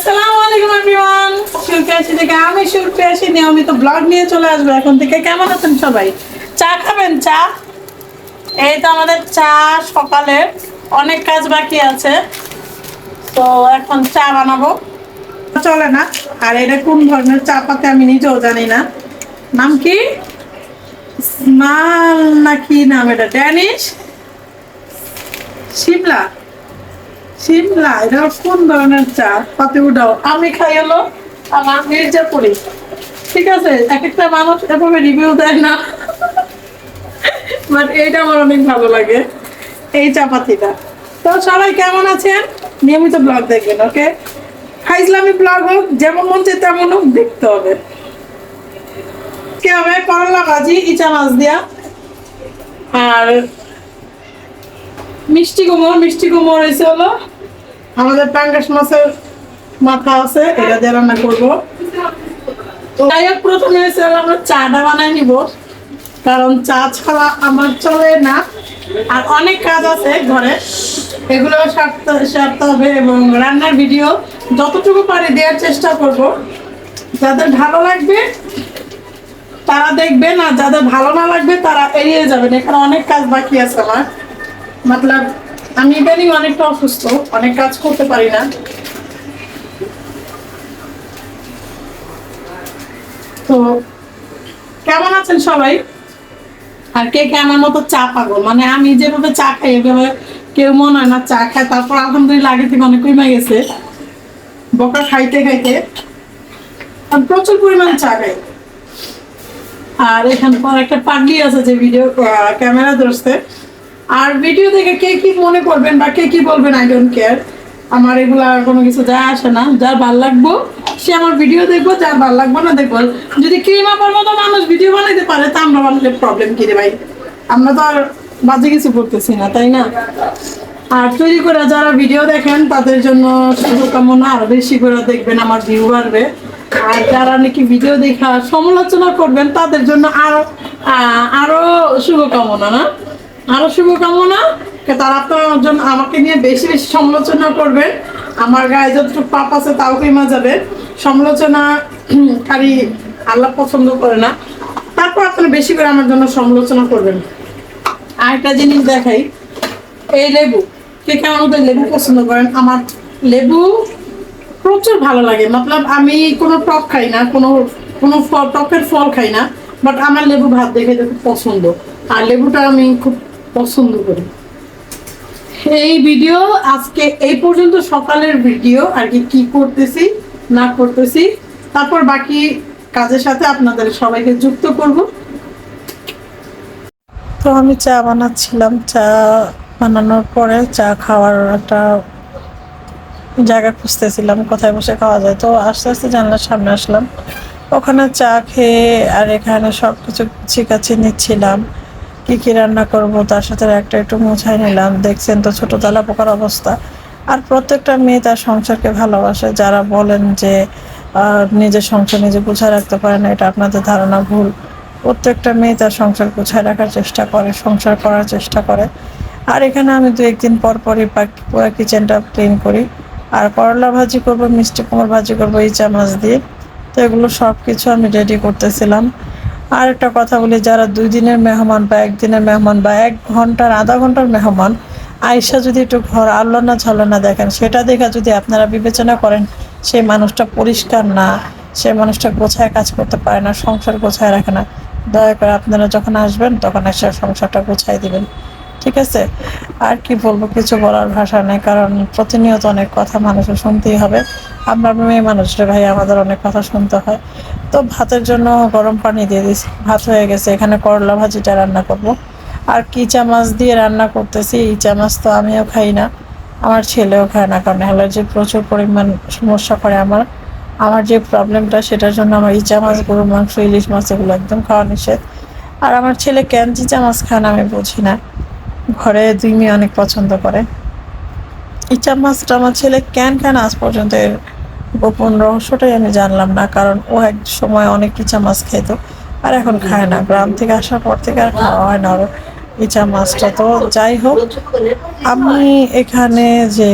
আসসালামু আলাইকুম আমি নিয়মিত ব্লগ নিয়ে চলে আসব এখন থেকে। কেমন আছেন সবাই? চা খাবেন? চা? এই তো আমাদের চা অনেক কাজ বাকি আছে। তো এখন চা বানাবো। চলে না। আর এটা কোন ধরনের চা পাতে আমি নিজেও জানি না। নাম কি? স্মাল নাম এটা? ড্যানিশ? শিমলা? কোন ধরনের চা? পাতে উঠাও। আমি খাই হলো আমার মির্জাপুরি ঠিক আছে? এক একটা মানুষ এভাবে রিভিউ দেয় না। বাট এইটা আমার অনেক ভালো লাগে, এই তো সবাই কেমন আছেন? নিয়মিত ব্লগ দেখবেন ওকে ফাইজলামি ব্লগ হোক, যেমন মন চাই তেমন হোক, দেখতে হবে। কে হবে? করলা ভাজি, ইচা মাছ দিয়া। আর মিষ্টি কুমোর মিষ্টি কুমড় হয়েছে হলো আমাদের পাঙ্গাস মাছের মাথা আছে, এটা দিয়ে রান্না করব। তো যাই প্রথমে আমরা চাটা বানাই নিব। কারণ চা ছাড়া আমার চলে না। আর অনেক কাজ আছে ঘরে। এগুলো সারতে সারতে হবে এবং রান্নার ভিডিও যতটুকু পারি দেওয়ার চেষ্টা করব। যাদের ভালো লাগবে, তারা দেখবেন আর যাদের ভালো না লাগবে, তারা এড়িয়ে যাবেন। এখানে অনেক কাজ বাকি আছে আমার। মতলব আমি ইদানিং অনেকটা অসুস্থ, অনেক কাজ করতে পারি না। তো কেমন আছেন সবাই? আর কে কে আমার মতো চা পাগল? মানে আমি যেভাবে চা খাই, এভাবে কেউ মনে হয় না চা খায়। তারপর আলহামদুলিল্লাহ আগে থেকে অনেক কমে গেছে। বকা খাইতে খাইতে। আমি প্রচুর পরিমাণে চা খাই। আর এখানে পর একটা পাগলি আছে যে ভিডিও ক্যামেরা ধরছে। আর ভিডিও দেখে কে কি মনে করবেন বা কে কি বলবেন আই ডোন্ট কেয়ার আমার এগুলা কোনো কিছু যায় আসে না। যার ভালো লাগবো সে আমার ভিডিও দেখব যার ভালো লাগবো না দেখব। যদি ক্রিম আপার মতো মানুষ ভিডিও বানাইতে পারে তা আমরা বানালে প্রবলেম কি রে ভাই? আমরা তো আর বাজে কিছু করতেছি না তাই না? আর তৈরি করে যারা ভিডিও দেখেন তাদের জন্য শুভকামনা আরও বেশি করে দেখবেন আমার ভিউ বাড়বে। আর যারা নাকি ভিডিও দেখা সমালোচনা করবেন তাদের জন্য আরও আহ, আরও শুভকামনা না? আরও শুভকামনা তারা আপনার জন্য আমাকে নিয়ে বেশি বেশি সমালোচনা করবেন আমার গায়ে যতটুকু পাপ আছে তাও কেমা যাবে সমালোচনা কারি আল্লাহ পছন্দ করে না। তারপর আপনারা বেশি করে আমার জন্য সমালোচনা করবেন। আর একটা জিনিস দেখাই। এই লেবু, কে কেমন মতো লেবু পছন্দ করেন? আমার লেবু প্রচুর ভালো লাগে। মতলব আমি কোনো টক খাই না, কোনো কোনো ফল, টকের ফল খাই না বাট আমার লেবু ভাত দেখে খুব পছন্দ। আর লেবুটা আমি খুব পছন্দ করি। এই ভিডিও আজকে এই পর্যন্ত সকালের ভিডিও আর কি করতেছি, না করতেছি। তারপর বাকি কাজের সাথে আপনাদের সবাইকে যুক্ত করব। তো আমি চা বানাচ্ছিলাম। চা বানানোর পরে চা খাওয়ার একটা জায়গা খুঁজতেছিলাম, কোথায় বসে খাওয়া যায়। তো আস্তে আস্তে জানলার সামনে আসলাম। ওখানে চা খেয়ে আর এখানে সব কিছু নিচ্ছিলাম কি কি রান্না করব, তার সাথে একটা একটু মুছাই নিলাম। দেখছেন তো ছোট তালা পোকার অবস্থা। আর প্রত্যেকটা মেয়ে তার সংসারকে ভালোবাসে। যারা বলেন যে নিজের সংসার নিজে গুছায় রাখতে পারে না, এটা আপনাদের ধারণা ভুল। প্রত্যেকটা মেয়ে তার সংসার গুছায় রাখার চেষ্টা করে, সংসার করার চেষ্টা করে। আর এখানে আমি দু একদিন পর পরই পুরো কিচেনটা ক্লিন করি। আর করলা ভাজি করব, মিষ্টি কুমড় ভাজি করব এই চামচ দিয়ে। তো এগুলো সব কিছু আমি রেডি করতেছিলাম। আর একটা কথা বলি, যারা দুই দিনের মেহমান বা একদিনের মেহমান বা এক ঘণ্টার, আধা ঘণ্টার মেহমান আয়সা যদি একটু ঘর আল্লনা না ঝালো দেখেন, সেটা দেখে যদি আপনারা বিবেচনা করেন, সেই মানুষটা পরিষ্কার না সেই মানুষটা গোছায় কাজ করতে পারে না, সংসার গোছায় রাখে না, দয়া করে আপনারা যখন আসবেন, তখন এসে সংসারটা গোছায় দিবেন। ঠিক আছে? আর কি বলব, কিছু বলার ভাষা নেই, কারণ প্রতিনিয়ত অনেক কথা মানুষের শুনতেই হবে। আমরা মেয়ে মানুষরা ভাই, আমাদের অনেক কথা শুনতে হয়। তো ভাতের জন্য গরম পানি দিয়ে দিছি, ভাত হয়ে গেছে, এখানে করলা ভাজিটা রান্না করব। আর কি চামচ দিয়ে রান্না করতেছি, এই চামচ তো আমিও খাই না, আমার ছেলেও খায় না, কারণ অ্যালার্জির প্রচুর পরিমাণ সমস্যা করে আমার। আমার যে প্রবলেমটা, সেটার জন্য আমার ইচা মাছ, গরুর মাংস, ইলিশ মাছ, এগুলো একদম খাওয়া নিষেধ। আর আমার ছেলে কেন চিচা মাছ খায় না, আমি বুঝি না। ঘরে দুই মেয়ে অনেক পছন্দ করে। ইচা মাছটা আমার ছেলে কেন কেন আজ পর্যন্ত এর গোপন রহস্যটাই আমি জানলাম না, কারণ ও এক সময় অনেক ইচা মাছ খেত আর এখন খায় না। গ্রাম থেকে আসার পর থেকে আর খাওয়া হয় না ওর ইচা মাছটা তো যাই হোক, আমি এখানে যে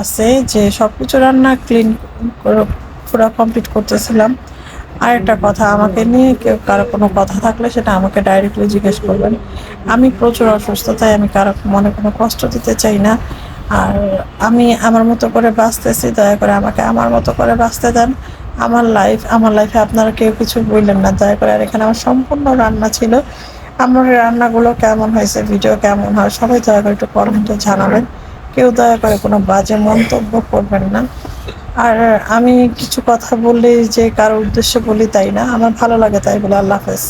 আছে, যে সব কিছু রান্না ক্লিন পুরো কমপ্লিট করতেছিলাম। আর একটা কথা, আমাকে নিয়ে কেউ কারও কোনো কথা থাকলে সেটা আমাকে ডাইরেক্টলি জিজ্ঞেস করবেন। আমি প্রচুর অসুস্থ, তাই আমি কারও মনে কোনো কষ্ট দিতে চাই না। আর আমি আমার মতো করে বাঁচতেছি, দয়া করে আমাকে আমার মতো করে বাঁচতে দেন। আমার লাইফ আমার লাইফে আপনারা কেউ কিছু বললেন না, দয়া করে। আর এখানে আমার সম্পূর্ণ রান্না ছিল। আমার রান্নাগুলো কেমন হয়েছে ভিডিও কেমন হয়, সবাই দয়া করে একটু কমেন্টে জানাবেন। কেউ দয়া করে কোনো বাজে মন্তব্য করবেন না। আর আমি কিছু কথা বললেই যে কারও উদ্দেশ্য বলি তাই না? আমার ভালো লাগে তাই বলে আল্লাহ হাফেজ।